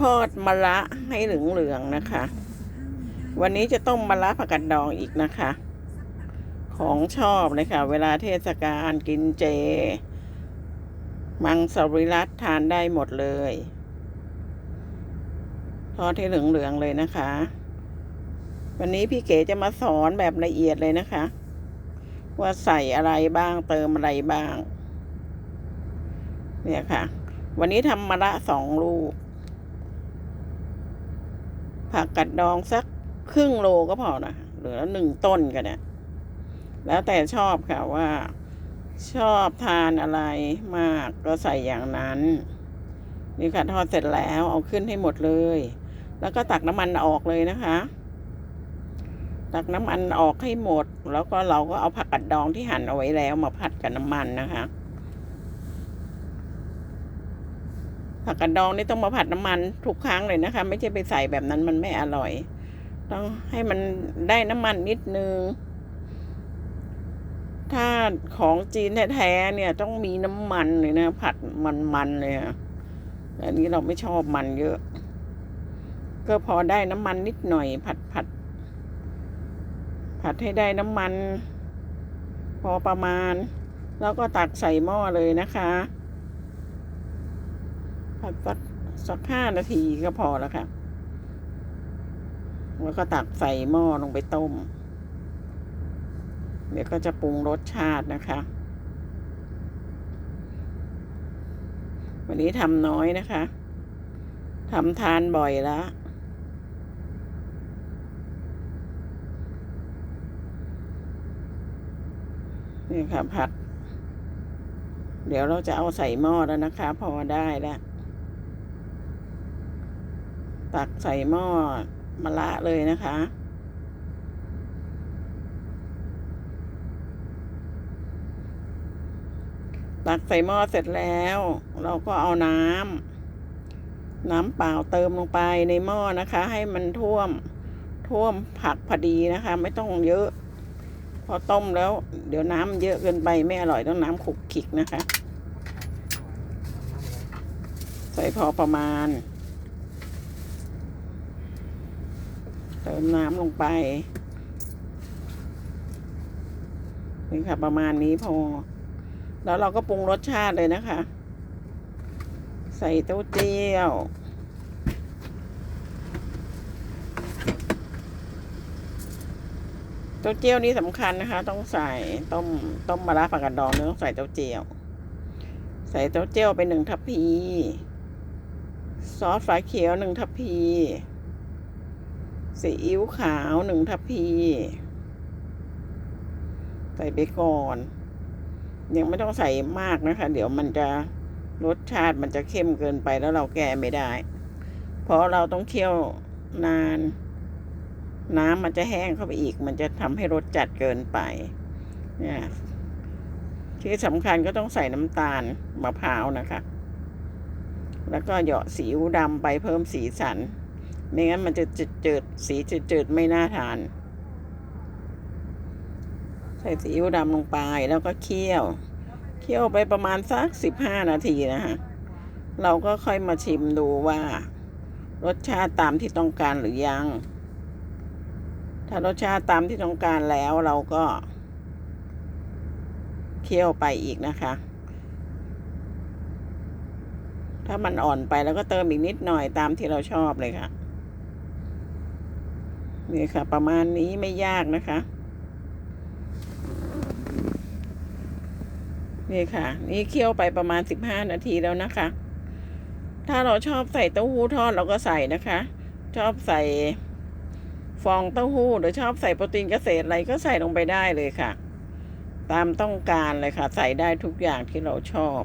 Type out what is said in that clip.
ทอดมะระให้เหลืองๆนะคะ วันนี้จะต้มมะระผักกาดดองอีกนะคะ ของชอบเลยค่ะ เวลาเทศกาลกินเจ มังสวิรัตทานได้หมดเลย ทอดให้เหลืองๆเลยนะคะ วันนี้พี่เก๋จะมาสอนแบบละเอียดเลยนะคะ ว่าใส่อะไรบ้างเติมอะไรบ้าง เนี่ยค่ะวันนี้ทำมะระสองลูก ผักกัดดองสักครึ่งโลก็พอนะเหลือหนึ่งต้นกันเนี่ยแล้วแต่ชอบค่ะว่าชอบทานอะไรมากก็ใส่อย่างนั้น นี่ค่ะทอดเสร็จแล้วเอาขึ้นให้หมดเลย แล้วก็ตักน้ำมันออกเลยนะคะ ตักน้ำมันออกให้หมด แล้วก็เราก็เอาผักกัดดองที่หั่นเอาไว้แล้วมาผัดกับน้ำมันนะคะ ผักกาดดองนี่ต้องมาผัดน้ำมันทุกครั้งเลยนะคะ ไม่ใช่ไปใส่แบบนั้นมันไม่อร่อย ต้องให้มันได้น้ำมันนิดนึง ถ้าของจีนแท้ๆเนี่ยต้องมีน้ำมันเลยนะ ผัดมันๆเลยอันนี้เราไม่ชอบมันเยอะ ก็พอได้น้ำมันนิดหน่อย ผัดผัดผัดให้ได้น้ำมัน พอประมาณ แล้วก็ตักใส่หม้อเลยนะคะ ผัดสักสักห้านาทีก็พอแล้วค่ะ แล้วก็ตักใส่หม้อลงไปต้ม เดี๋ยวก็จะปรุงรสชาตินะคะ วันนี้ทำน้อยนะคะทำทานบ่อยแล้วนี่ค่ะผัด เดี๋ยวเราจะเอาใส่หม้อแล้วนะคะ พอได้แล้ว ตักใส่หม้อมะละเลยนะคะ ตักใส่หม้อเสร็จแล้ว เราก็เอาน้ำน้ำเปล่าเติมลงไปในหม้อนะคะ ให้มันท่วมท่วมผักพอดีนะคะ ไม่ต้องเยอะ พอต้มแล้ว เดี๋ยวน้ำเยอะเกินไปไม่อร่อยต้องน้ำขุกขิกนะคะ ใส่พอประมาณ เติมน้ำลงไปนี่ค่ะ ประมาณนี้พอ แล้วเราก็ปรุงรสชาติเลยนะคะ ใส่เต้าเจี้ยวเต้าเจี้ยวนี่สำคัญนะคะ ต้องใส่ต้มต้มมะระผักกาดดองเนี่ยต้องใส่เต้าเจี้ยว ใส่เต้าเจี้ยวไปหนึ่งทัพพี ซอสฝาเขียวหนึ่งทัพพี ซีอิ๊วขาวหนึ่งทัพพี ใส่ไปก่อน ยังไม่ต้องใส่มากนะคะ เดี๋ยวมันจะรสชาติมันจะเข้มเกินไปแล้วเราแก้ไม่ได้ เพราะเราต้องเคี่ยวนาน น้ำมันจะแห้งเข้าไปอีก มันจะทำให้รสจัดเกินไป เนี่ยที่สำคัญก็ต้องใส่น้ำตาลมะพร้าวนะคะ แล้วก็เหยาะสีอิ๊วดำไปเพิ่มสีสัน ไม่งั้นมันจะจืดจืดๆสีจืดจืดๆไม่น่าทาน ใส่ซีอิ๊วดำลงไปแล้วก็เคี่ยว เคี่ยวไปประมาณสักสิบห้านาทีนะฮะเราก็ค่อยมาชิมดูว่า รสชาติตามที่ต้องการหรือยัง ถ้ารสชาติตามที่ต้องการแล้วเราก็เคี่ยวไปอีกนะคะ ถ้ามันอ่อนไปแล้วก็เติมอีกนิดหน่อยตามที่เราชอบเลยค่ะ นี่ค่ะ ประมาณนี้ไม่ยากนะคะ นี่ค่ะ นี่เคี่ยวไปประมาณสิบห้านาทีแล้วนะคะ ถ้าเราชอบใส่เต้าหู้ทอดเราก็ใส่นะคะ ชอบใส่ฟองเต้าหู้หรือชอบใส่โปรตีนเกษตรอะไรก็ใส่ลงไปได้เลยค่ะ ตามต้องการเลยค่ะ ใส่ได้ทุกอย่างที่เราชอบ